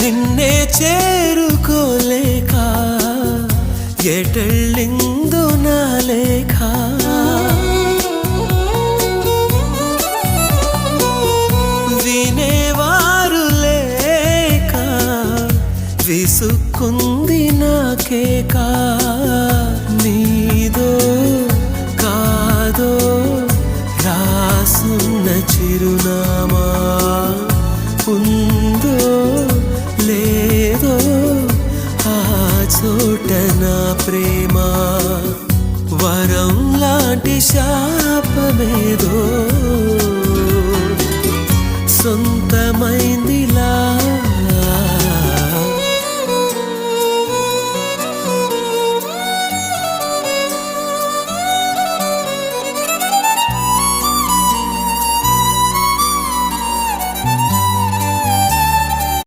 నిన్నే చేరుకోలేక ఎటళ్ళిందు నా లేఖ వినేవారు లేక విసుక్కుంది నాకేక నీదో కాదో రాసున్న చిరునామా. ఎదుట నా ప్రేమ వరం లాంటి శాపమేదో. సొంతమైందిలా